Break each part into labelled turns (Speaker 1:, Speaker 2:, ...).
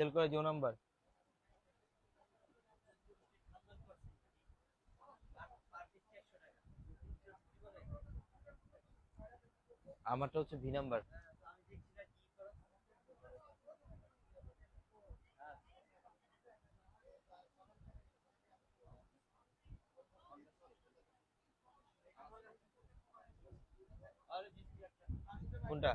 Speaker 1: Sell করে Jio number? আমারটা হচ্ছে ভি নাম্বার। কোনটা?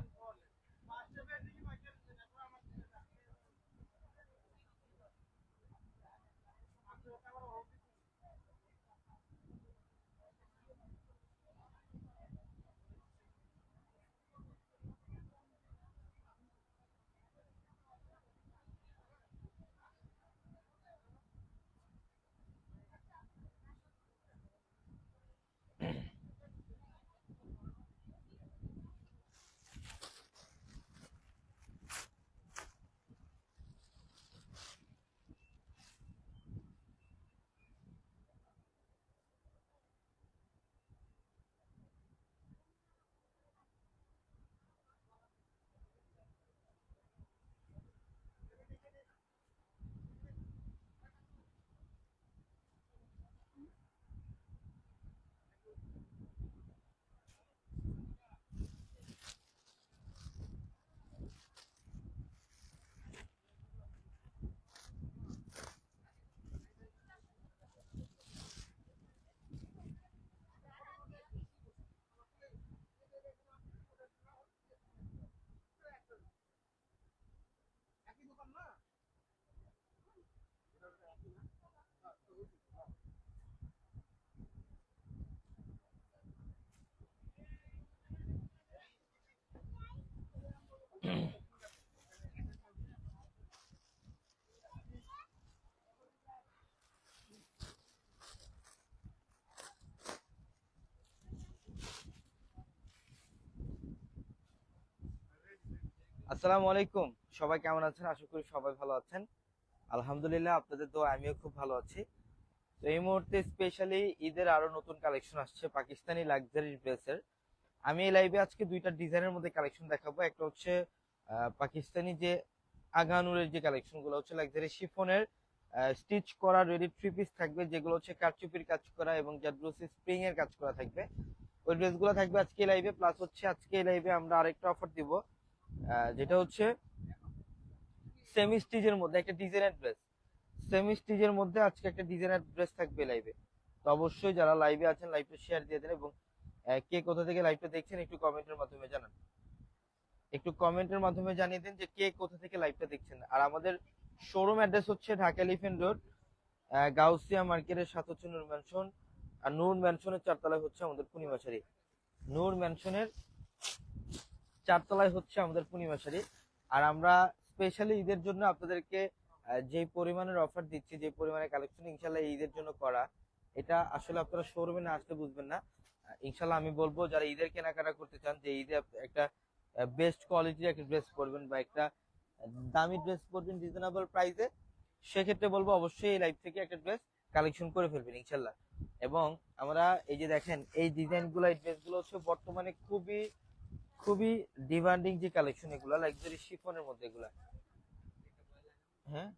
Speaker 1: আসসালামু আলাইকুম। সবাই কেমন আছেন? আশা করি সবাই ভালো আছেন। আলহামদুলিল্লাহ আপনাদের তো আমিও খুব ভালো আছি। তো এই মুহূর্তে স্পেশালি ঈদের আরও নতুন কালেকশন আসছে পাকিস্তানি লাক্সারি ড্রেসের আমি এই লাইভে আজকে দুইটা ডিজাইনের মধ্যে কালেকশন দেখাবো। একটা হচ্ছে পাকিস্তানি যে আগানুরের যে কালেকশনগুলো হচ্ছে লাক্সারি শিফনের স্টিচ করা রেডি থ্রি পিস থাকবে, যেগুলো হচ্ছে কারচুপির কাজ করা এবং জাদ্রোসি স্প্রিং এর কাজ করা থাকবে। ওই ড্রেসগুলো থাকবে আজকে লাইভে প্লাস হচ্ছে আজকে এই লাইভে আমরা আরেকটা অফার দিব। যেটা হচ্ছে সেমি স্টিচের মধ্যে, একটা ডিজাইনার ড্রেস সেমি স্টিজের মধ্যে আজকে একটা ডিজাইনার ড্রেস থাকবে লাইভে তো অবশ্যই যারা লাইভে আছেন লাইভটা শেয়ার দিয়ে দেন এবং কে কোথা থেকে লাইভটা দেখছেন একটু কমেন্টের মাধ্যমে জানান। একটু কমেন্টের মাধ্যমে জানিয়ে দিন যে কে কোথা থেকে লাইভটা দেখছেন। আর আমাদের শোরুম অ্যাড্রেস হচ্ছে ঢাকা এলিফেন্ট রোড গাউসিয়া মার্কেটের সাথে হচ্ছে নূর ম্যানশন আর নূর ম্যানশনের চারতলায় হচ্ছে আমাদের পূর্ণিমাশারি নূর ম্যানশনের চারতলায় হচ্ছে আমাদের পূর্ণিমাশারি। আর আমরা স্পেশালি ঈদের জন্য আপনাদেরকে যে পরিমাণের অফার দিচ্ছি, যে পরিমাণের কালেকশন ইনশাল্লাহ ঈদের জন্য করা, এটা আসলে আপনারা শোরুমে না আসলে বুঝবেন না। ইনশাল্লাহ আমি বলব, যারা ঈদের কেনাকাটা করতে চান, যে ঈদে একটা বেস্ট কোয়ালিটির একটা ড্রেস পরবেন বা একটা দামি ড্রেস পরবেন রিজনেবল প্রাইসে সেক্ষেত্রে বলব অবশ্যই এই লাইফ থেকে একটা ড্রেস কালেকশন করে ফেলবেন ইনশাল্লাহ। এবং আমরা এই যে দেখেন, এই ডিজাইনগুলো এই ড্রেসগুলো হচ্ছে বর্তমানে খুবই খুবই ডিমান্ডিং যে কালেকশন এগুলো লাক্সারি শিফনের মধ্যে এগুলা। হ্যাঁ?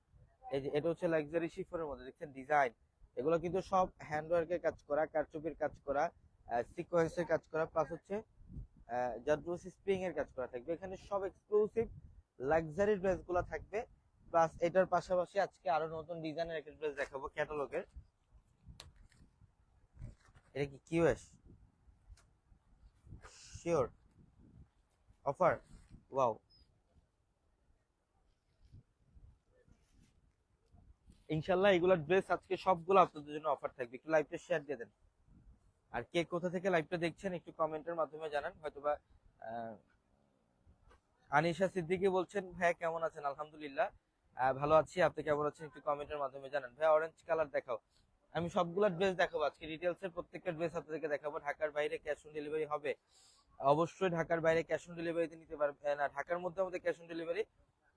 Speaker 1: এই যে, এটা হচ্ছে লাক্সারি শিফনের মধ্যে, দেখছেন ডিজাইন এগুলো কিন্তু সব হ্যান্ডওয়ার্কের কাজ করা, কারচুপির কাজ করা সিকোয়েন্সের কাজ করা প্লাস হচ্ছে জাদ্রুস স্প্রিং এর কাজ করা থাকবে। এখানে সব এক্সক্লুসিভ লাক্সারি ড্রেসগুলো থাকবে। প্লাস এটার পাশাপাশি আজকে আরও নতুন ডিজাইনের একটা ড্রেস দেখাবো ক্যাটালগের এটা কি কিউএস? Sure offer? ওয়াও। ইনশাল্লাহ এগুলো ড্রেস আজকে সবগুলো আপনাদের জন্য অফার থাকবে। একটু লাইভটা শেয়ার দিয়ে দেন। আর কে কোথা থেকে লাইভটা দেখছেন একটু কমেন্টের মাধ্যমে জানান। হয়তোবা আনিশা সিদ্দিকী বলছেন, ভাইয়া, কেমন আছেন? আলহামদুলিল্লাহ। ভালো আছি। আপনি কেমন আছেন একটু কমেন্টের মাধ্যমে জানান। ভাইয়া অরেঞ্জ কালার দেখাও। আমি সবগুলো ড্রেস দেখাবো। আজকে ডিটেলস প্রত্যেকটা ড্রেস আপনাদেরকে দেখাবো। ঢাকার বাইরে ক্যাশ অন ডেলিভারি হবে। অবশ্যই ঢাকার বাইরে ক্যাশ অন ডেলিভারিতে নিতে পারবেন না, ঢাকার মধ্যে আমাদের ক্যাশ অন ডেলিভারি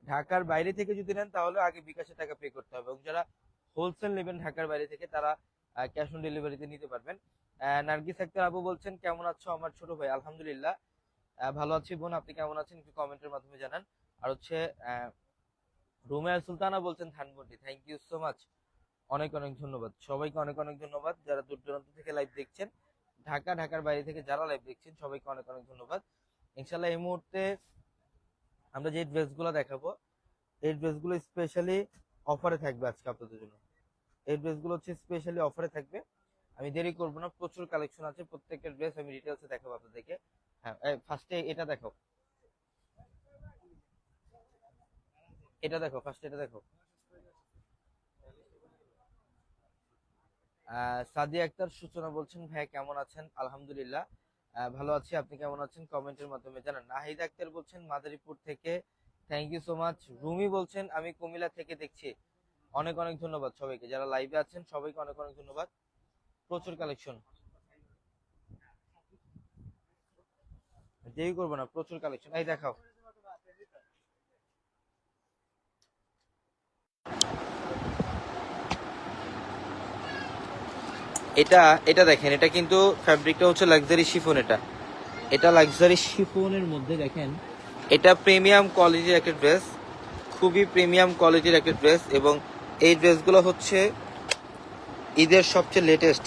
Speaker 1: ঢাকার বাইরে থেকে যদি নেন তাহলে আগে বিকাশে টাকা পে করতে হবে। এবং যারা হোলসেল নেবেন ঢাকার বাইরে থেকে, তারা ক্যাশ অন ডেলিভারিতে নিতে পারবেন। নার্গিস আক্তার আবু বলছেন, কেমন আছো আমার ছোট ভাই? আলহামদুলিল্লাহ। ভালো আছি বোন, আপনি কেমন আছেন? একটু কমেন্টের মাধ্যমে জানান। আর হচ্ছে রুমেয়া সুলতানা বলছেন, Dhanmondi thank you so much অনেক অনেক ধন্যবাদ। সবাইকে অনেক অনেক ধন্যবাদ। যারা দূর দূরান্ত থেকে লাইভ দেখছেন ঢাকা, ঢাকার বাইরে থেকে যারা লাইভ দেখছেন, সবাইকে অনেক অনেক ধন্যবাদ। ইনশাল্লাহ এই মুহূর্তে আমরা যে ড্রেসগুলো দেখাবো, এই ড্রেসগুলো স্পেশালি অফারে থাকবে আজকে আপনাদের জন্য। এই ড্রেসগুলো হচ্ছে স্পেশালি অফারে থাকবে। আমি দেরি করব না, প্রচুর কালেকশন আছে প্রত্যেকটা ড্রেস আমি ডিটেলসে দেখাবো আপনাদেরকে। হ্যাঁ ফার্স্টে এটা দেখো এটা দেখো ফার্স্টে এটা দেখো সাদিয়া আক্তার সূচনা বলছেন, ভাই, কেমন আছেন? আলহামদুলিল্লাহ ভালো আছি। আপনি কেমন আছেন? কমেন্টের মাধ্যমে জানান। নাহিদ আক্তার বলছেন, মাদারীপুর থেকে thank you so much Rumi বলছেন, আমি কুমিল্লা থেকে দেখছি। অনেক অনেক ধন্যবাদ সবাইকে। যারা লাইভে আছেন, সবাইকে অনেক অনেক ধন্যবাদ। প্রচুর কালেকশন দেরি করব না, প্রচুর কালেকশন এই দেখাও। এটা এটা দেখেন, এটা কিন্তু ফ্যাব্রিকটা হচ্ছে লাক্সারি শিফন এটা। এটা লাক্সারি শিফনের মধ্যে দেখেন, এটা প্রিমিয়াম কোয়ালিটির একটা ড্রেস খুবই প্রিমিয়াম কোয়ালিটির একটা ড্রেস এবং এই ড্রেসগুলো হচ্ছে ঈদের সবচেয়ে লেটেস্ট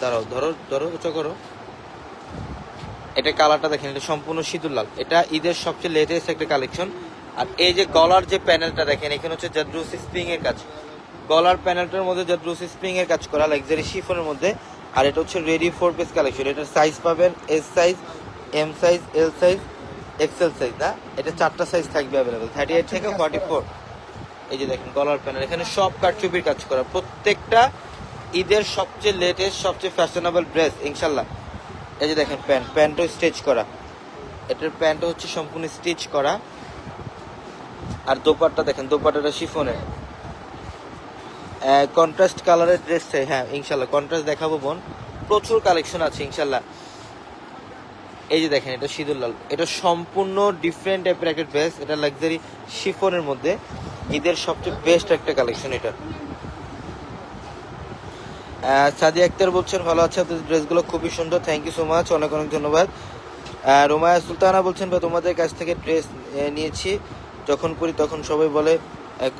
Speaker 1: দাঁড়াও, ধরো ধরো, উঁচা করো। এটা কালারটা দেখেন, এটা সম্পূর্ণ সিঁদুর লাল। এটা ঈদের সবচেয়ে লেটেস্ট একটা কালেকশন আর এই যে গলার যে প্যানেলটা দেখেন, এখানে হচ্ছে জাদ্রুস স্প্রিং এর কাজ। গলার প্যানেলটার মধ্যে জাদ্রুস স্প্রিং এর কাজ করা লাক্সারি শিফনের মধ্যে আর এটা হচ্ছে রেডি ফোর পিস কালেকশন এটার সাইজ পাবেন S size M size L size XL size না? এটা চারটা সাইজ থাকবে অ্যাভেলেবেল থার্টি এইট থেকে ফর্টি ফোর এই যে দেখেন গলার প্যানেল এখানে সব কারচুপির কাজ করা প্রত্যেকটা ঈদের সবচেয়ে লেটেস্ট সবচেয়ে ফ্যাশনেবল ড্রেস ইনশাল্লাহ। এই যে দেখেন প্যান্ট প্যান্টও স্টিচ করা। এটার প্যান্টও হচ্ছে সম্পূর্ণ স্টিচ করা। আর দোপাট্টা দেখেন দোপাট্টাটা শিফনের কন্ট্রাস্ট কালারের ড্রেস চাই। হ্যাঁ ইনশাল্লাহ। কন্ট্রাস্ট দেখাবো বোন। প্রচুর কালেকশন আছে, ইনশাল্লাহ। এই যে দেখেন, এটা সিঁদুর লাল। এটা সম্পূর্ণ ডিফারেন্ট টাইপের একটা ড্রেস এটা লাক্সারি শিফনের মধ্যে। ঈদের সবচেয়ে বেস্ট একটা কালেকশন এটা। সাদি আক্তার বলছেন, ভালো আছে, আপনাদের ড্রেসগুলো খুবই সুন্দর। থ্যাংক ইউ সো মাচ অনেক অনেক ধন্যবাদ। রোমায়া সুলতানা বলছেন বা তোমাদের কাছ থেকে ড্রেস নিয়েছি। যখন পরি তখন সবাই বলে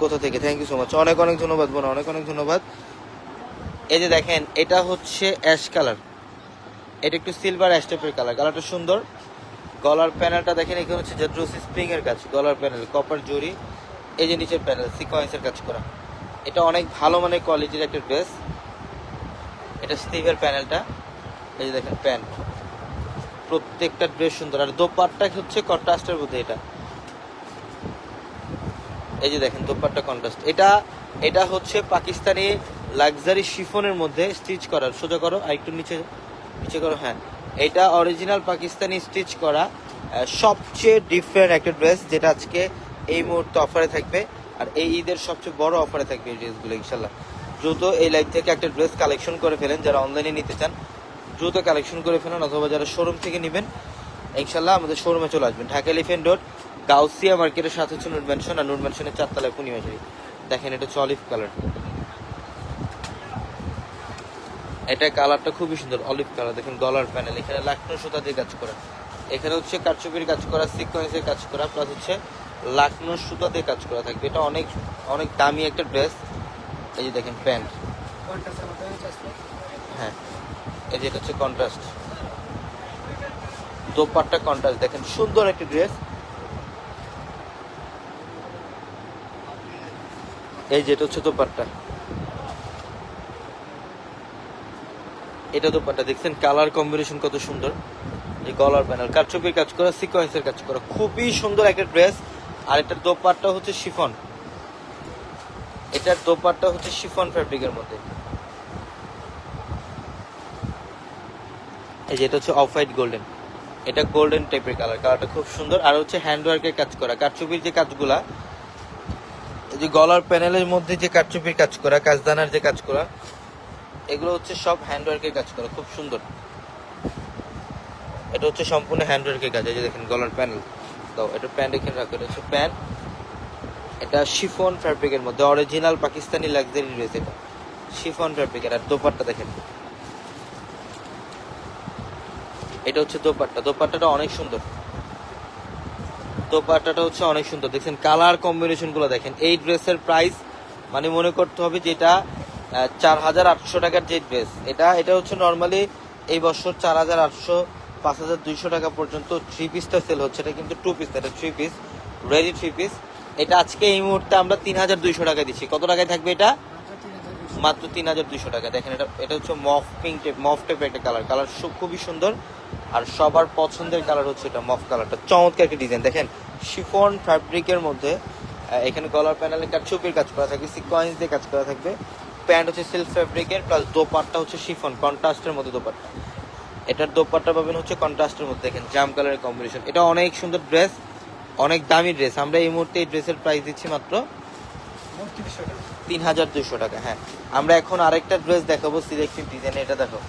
Speaker 1: কোথা থেকে? থ্যাংক ইউ সো মাচ অনেক অনেক ধন্যবাদ বোন, অনেক অনেক ধন্যবাদ। এই যে দেখেন, এটা হচ্ছে অ্যাশ কালার এটা একটু সিলভার অ্যাশ টাইপের কালার কালারটা সুন্দর। গলার প্যানেলটা দেখেন, এখানে হচ্ছে জাদ্রুস স্প্রিং এর কাজ, গলার প্যানেল কপার জরি এই যে নিচের প্যানেল সিকোয়েন্সের কাজ করা। এটা অনেক ভালো মানে কোয়ালিটির একটা ড্রেস এটা স্লিভের প্যানেলটা এই যে দেখেন প্যান্ট প্রত্যেকটা ড্রেস সুন্দর। আর দোপাট্টা হচ্ছে কন্ট্রাস্টের মধ্যে এটা। এই যে দেখেন, দোপাট্টা কন্ট্রাস্ট এটা এটা হচ্ছে পাকিস্তানি লাক্সারি শিফনের মধ্যে স্টিচ করা। সোজা করো, আর একটু নিচে নিচে করো হ্যাঁ। এটা অরিজিনাল পাকিস্তানি স্টিচ করা সবচেয়ে ডিফারেন্ট একটা ড্রেস যেটা আজকে এই মুহূর্তে অফারে থাকবে। আর এই ঈদের সবচেয়ে বড় অফারে থাকবে এই ড্রেসগুলো ইনশাল্লাহ দ্রুত এই লাইভ থেকে একটা ড্রেস কালেকশন করে ফেলেন, যারা অনলাইনে নিতে চান। দ্রুত কালেকশন করে ফেলেন, অথবা যারা শোরুম থেকে নেবেন ইনশাল্লাহ আমাদের শোরুমে চলে আসবেন। ঢাকা এলিফেন্ট রোড গাউসিয়া মার্কেটের সাথে হচ্ছে নুট ম্যানশন আর নুট ম্যানশনের চারতলায় পূর্ণিমাশারি দেখেন, এটা হচ্ছে অলিভ কালার এটা কালারটা খুবই সুন্দর অলিভ কালার দেখেন, গলার প্যানেল এখানে লাকনো সুতা দিয়ে কাজ করা। এখানে হচ্ছে কারচুপির কাজ করা সিকোয়েন্সের কাজ করা প্লাস হচ্ছে লাকনো সুতা দিয়ে কাজ করা থাকবে। এটা অনেক অনেক দামি একটা ড্রেস এই যে দেখেন, প্যান্ট। হ্যাঁ এই যে এটা হচ্ছে কন্ট্রাস্ট দোপাট্টা কন্ট্রাস্ট দেখেন, সুন্দর একটা ড্রেস এই যে এটা হচ্ছে দোপাট্টা। এটা দোপাট্টা, দেখছেন কালার কম্বিনেশন কত সুন্দর। এই গলার প্যানেল কারচুপির কাজ করা সিকোয়েন্সের কাজ করা, খুবই সুন্দর একটা ড্রেস আর এটার দোপাট্টা হচ্ছে শিফন। এটার দোপাট্টা হচ্ছে শিফন ফ্যাব্রিকের মধ্যে। এই যে এটা হচ্ছে অফ হোয়াইট গোল্ডেন এটা গোল্ডেন টাইপের কালার কালারটা খুব সুন্দর। আর হচ্ছে হ্যান্ডওয়ার্কের কাজ করা, কারচুপির যে কাজগুলা যে গলার প্যানেলের মধ্যে যে কারচুপির কাজ করা, কাজদানার যে কাজ করা, এগুলো হচ্ছে সব হ্যান্ডওয়ার্কের কাজ করা, খুব সুন্দর। এটা হচ্ছে সম্পূর্ণ হ্যান্ডওয়ার্কের কাজ, এই যে দেখেন গলার প্যানেল। তো এটা প্যান্ট এখানে রাখো, এটা হচ্ছে প্যান্ট। এটা শিফন ফ্যাব্রিকের মধ্যে অরিজিনাল পাকিস্তানি লাক্সারি ড্রেস এটা। শিফন ফ্যাব্রিকের আর দোপাট্টা দেখেন। এটা হচ্ছে দোপাট্টা, দোপাট্টাটা অনেক সুন্দর। দোপাট্টাটা হচ্ছে অনেক সুন্দর। দেখছেন, কালার কম্বিনেশনগুলো দেখেন। এই ড্রেসের প্রাইস মানে মনে করতে হবে যেটা চার হাজার আটশো টাকার যে ড্রেস এটা এটা হচ্ছে নর্মালি এই বছর চার হাজার আটশো, পাঁচ হাজার দুইশো টাকা পর্যন্ত থ্রি পিসটা সেল হচ্ছে। এটা কিন্তু টু পিস এটা three piece ready three piece এটা আজকে এই মুহূর্তে আমরা তিন হাজার দুইশো টাকা দিচ্ছি। কত টাকায় থাকবে এটা? মাত্র তিন হাজার দুইশো টাকা। দেখেন, এটা এটা হচ্ছে মফ পিঙ্ক টাইপ মফ টাইপের একটা কালার কালার খুবই সুন্দর। আর সবার পছন্দের কালার হচ্ছে এটা মফ কালারটা চমৎকার একটা ডিজাইন দেখেন শিফন ফ্যাব্রিকের মধ্যে এখানে গলার প্যানেলে কাজ চুপির কাজ করা থাকবে সিকোয়েন্স দিয়ে কাজ করা থাকবে। প্যান্ট হচ্ছে সিল্ক ফ্যাব্রিকের প্লাস দোপাট্টা হচ্ছে শিফন কন্ট্রাস্টের মধ্যে দোপাট্টা। এটার দোপাট্টা পাবেন হচ্ছে কন্ট্রাস্টের মধ্যে। দেখেন জাম কালারের কম্বিনেশন এটা অনেক সুন্দর ড্রেস অনেক দামি ড্রেস আমরা এই মুহূর্তে এই ড্রেসের প্রাইস দিচ্ছি মাত্র তিন হাজার দুশো টাকা। হ্যাঁ আমরা এখন আরেকটা ড্রেস দেখাবো সিলেক্টিভ ডিজাইন এটা দেখো।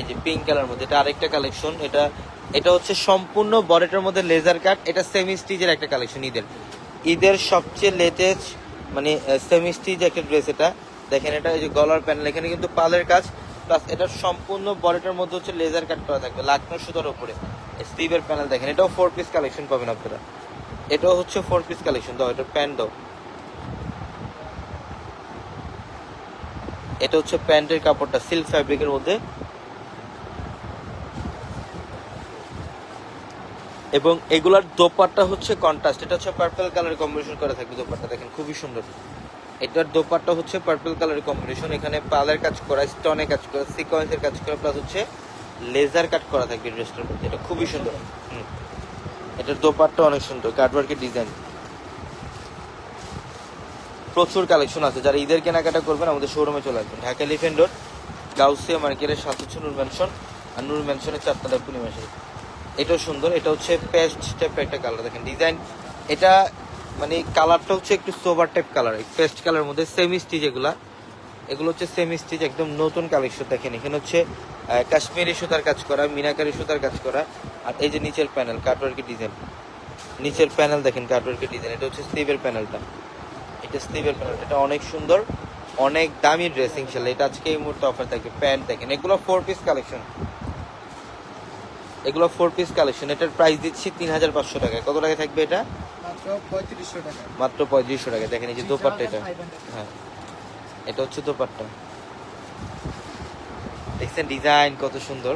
Speaker 1: এই যে পিঙ্ক কালার মধ্যে, এটা আরেকটা কালেকশন এটা এটা হচ্ছে সম্পূর্ণ বডিটার মধ্যে লেজার কাট এটা সেমি স্টিচের একটা কালেকশন ঈদের। ঈদের সবচেয়ে লেটেস্ট মানে সেমি স্টিচ একটা ড্রেস এটা। দেখেন এটা এই যে গলার প্যানেল এখানে কিন্তু পালের কাজ প্লাস এটা সম্পূর্ণ বডিটার মধ্যে হচ্ছে লেজার কাট করা থাকবে লাকনো সুতার উপরে। স্টিভের প্যানেল দেখেন, এটাও ফোর পিস কালেকশন পাবেন আপনারা। এটাও হচ্ছে ফোর পিস কালেকশন দাও, এটা প্যান্ট দাও। এটা হচ্ছে প্যান্টের কাপড়টা সিল্ক ফ্যাব্রিকের মধ্যে। এবং এগুলার দোপাট্টা হচ্ছে কন্ট্রাস্ট এটা হচ্ছে পার্পল কালার কম্বিনেশন করা থাকবে দোপাট্টা, দেখেন খুবই সুন্দর। এটার দোপাট্টা হচ্ছে পার্পল কালারের কম্বিনেশন এখানে পালের কাজ করা স্টোনে কাজ করা সিকোয়েন্সের কাজ করা প্লাস হচ্ছে লেজার কাট করা থাকবে ড্রেসটার মধ্যে, এটা খুবই সুন্দর। এটার দোপাট্টা অনেক সুন্দর কাটওয়ার্কের ডিজাইন প্রচুর কালেকশন আছে, যারা ঈদের কেনাকাটা করবেন, আমাদের শোরুমে চলে আসবেন। ঢাকা এলিফেন্ট রোড গাউসিয়া মার্কেটের সাথে নূর ম্যানশন আর নূর ম্যানশনের চারতলা পূর্ণিমাসে এটাও সুন্দর, এটা হচ্ছে পেস্ট টাইপের একটা কালার দেখেন ডিজাইন এটা মানে কালারটা হচ্ছে একটু সোভার টাইপ কালার পেস্ট কালারের মধ্যে সেমি স্টিচ এগুলা। এগুলো হচ্ছে সেমি স্টিচ একদম নতুন কালেকশন দেখেন এখানে হচ্ছে কাশ্মীরি সুতার কাজ করা, মিনাকারি সুতার কাজ করা, আর এই যে নিচের প্যানেল কাটওয়ার্কের ডিজাইন নিচের প্যানেল দেখেন কাটওয়ার্কের ডিজাইন এটা হচ্ছে স্লিভের প্যানেলটা এটা স্লিভের প্যানেল এটা অনেক সুন্দর, অনেক দামি ড্রেস ইনশাল্লাহ এটা আজকে এই মুহূর্তে অফার থাকবে, প্যান্ট দেখেন, এগুলো ফোর পিস কালেকশন এগুলো ফোর পিস কালেকশন এটার প্রাইস দিচ্ছি তিন হাজার পাঁচশো টাকায়। কত টাকায় থাকবে এটা?
Speaker 2: মাত্র পঁয়ত্রিশশো টাকা
Speaker 1: টাকা দেখেন এই যে দোপাট্টা এটা। হ্যাঁ। এটা হচ্ছে দোপাট্টা। দেখছেন ডিজাইন কত সুন্দর।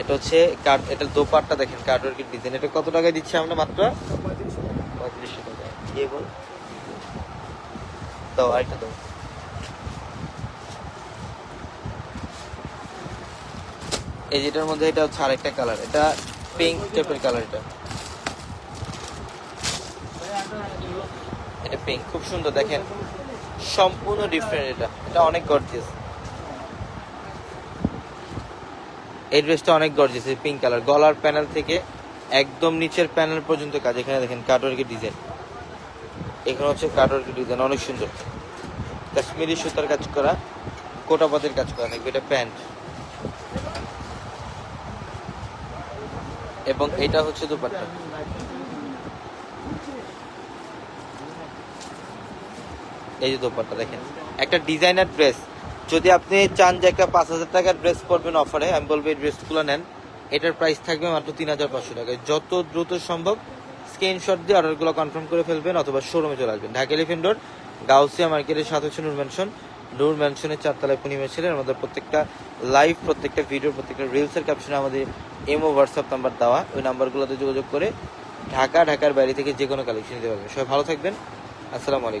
Speaker 1: এটা হচ্ছে কার্ড এটা দোপাট্টা দেখেন কাটওয়ার্কের ডিজাইন এটা কত টাকায় দিচ্ছি আমরা মাত্র?
Speaker 2: টাকা
Speaker 1: পঁয়ত্রিশশো টাকা দিয়ে বল। দাও আরেকটা দাও। এই যেটার মধ্যে এটা হচ্ছে আরেকটা কালার এটা পিঙ্ক টাইপের কালার এটা। এটা পিঙ্ক খুব সুন্দর, দেখেন। সম্পূর্ণ ডিফারেন্ট এটা এটা অনেক গর্জিয়াস এই ড্রেসটা অনেক গর্জিয়াস এই পিঙ্ক কালার গলার প্যানেল থেকে একদম নিচের প্যানেল পর্যন্ত কাজ, এখানে দেখেন কাটওয়ার্কের ডিজাইন এখানে হচ্ছে কাটওয়ার্কের ডিজাইন অনেক সুন্দর। কাশ্মীরি সুতার কাজ করা কোটাপাতের কাজ করা থাকবে এটা প্যান্ট। এবং এটা হচ্ছে দুপাট্টা। এই যে দোপাট্টা দেখেন। একটা ডিজাইনার ড্রেস। যদি আপনি চান যে একটা পাঁচ হাজার টাকার ড্রেস পরবেন অফারে, আমি বলব এই ড্রেসগুলো নেন। এটার প্রাইস থাকবে মাত্র তিন হাজার পাঁচশো টাকায় যত দ্রুত সম্ভব স্ক্রিনশট দিয়ে অর্ডারগুলো কনফার্ম করে ফেলবেন অথবা শোরুমে চলে আসবেন। ঢাকা এলিফেন্ট রোড গাউসিয়া মার্কেটের সাথে হচ্ছে নূর ম্যানশন নূর ম্যানশনের চারতলায় পূর্ণিমা ছিলেন আমাদের প্রত্যেকটা লাইভ প্রত্যেকটা ভিডিও প্রত্যেকটা রিলসের ক্যাপশনে আমাদের এমও হোয়াটসঅ্যাপ নাম্বার দেওয়া। ওই নাম্বারগুলোতে যোগাযোগ করে ঢাকা, ঢাকার বাইরে থেকে যে কোনো কালেকশন দিতে পারবেন। সবাই ভালো থাকবেন। আসসালামু আলাইকুম।